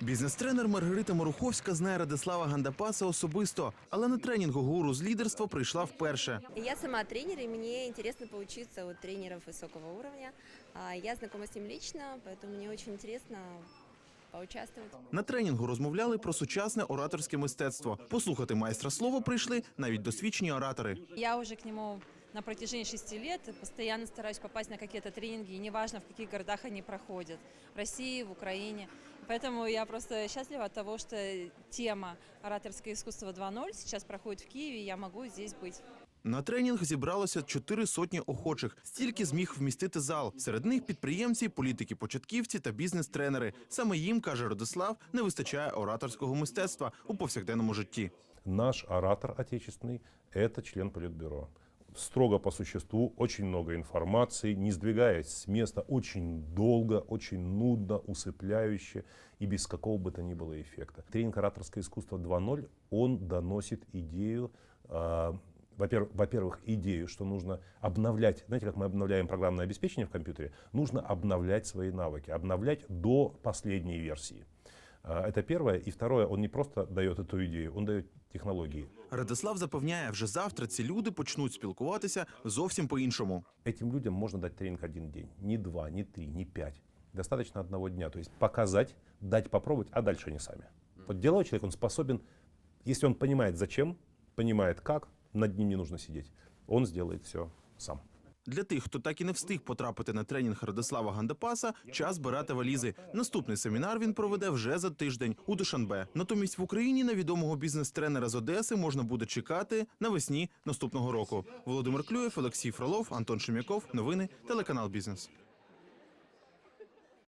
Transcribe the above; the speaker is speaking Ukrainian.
Бізнес-тренер Маргарита Маруховська знає Радислава Гандапаса особисто, але на тренінгу гуру з лідерства прийшла вперше. Я сама тренер, и мне интересно поучиться у тренеров высокого уровня. Я знакома с ним лично, поэтому мне очень интересно поучаствовать. На тренінгу розмовляли про сучасне ораторське мистецтво. Послухати майстра слова прийшли навіть досвідчені оратори. Я уже к нему на протяжении шести лет постоянно стараюсь попасть на какие-то тренинги, и неважно, в каких городах они проходят, в России, в Украине. Поэтому я просто счастлива от того, что тема «Ораторское искусство 2.0» сейчас проходит в Киеве, и я могу здесь быть. На тренінг зібралося чотири сотні охочих. Стільки зміг вмістити зал. Серед них підприємці, політики-початківці та бізнес-тренери. Саме їм, каже Родислав, не вистачає ораторського мистецтва у повсякденному житті. Наш оратор отечественный – это член Политбюро. Строго по существу, очень много информации, не сдвигаясь с места, очень долго, очень нудно, усыпляюще и без какого бы то ни было эффекта. Тренинг «Ораторское искусство 2.0» он доносит идею, во-первых, во-первых, идею, что нужно обновлять, знаете, как мы обновляем программное обеспечение в компьютере, нужно обновлять свои навыки, обновлять до последней версии. А, Это первое. И второе, он не просто дает эту идею, он дает технологии. Радислав запевняє, вже завтра ці люди почнуть спілкуватися зовсім по-іншому. Этим людям можно дать тренинг один день. Не два, не три, не пять. Достаточно одного дня. То есть показать, дать попробовать, а дальше они сами. Вот деловой человек, он способен, если он понимает зачем, понимает как, над ним не нужно сидеть. Он сделает все сам. Для тих, хто так і не встиг потрапити на тренінг Радислава Гандапаса, час збирати валізи. Наступний семінар він проведе вже за тиждень у Душанбе. Натомість в Україні на відомого бізнес-тренера з Одеси можна буде чекати навесні наступного року. Володимир Клюєв, Олексій Фролов, Антон Шем'яков. Новини телеканал Бізнес.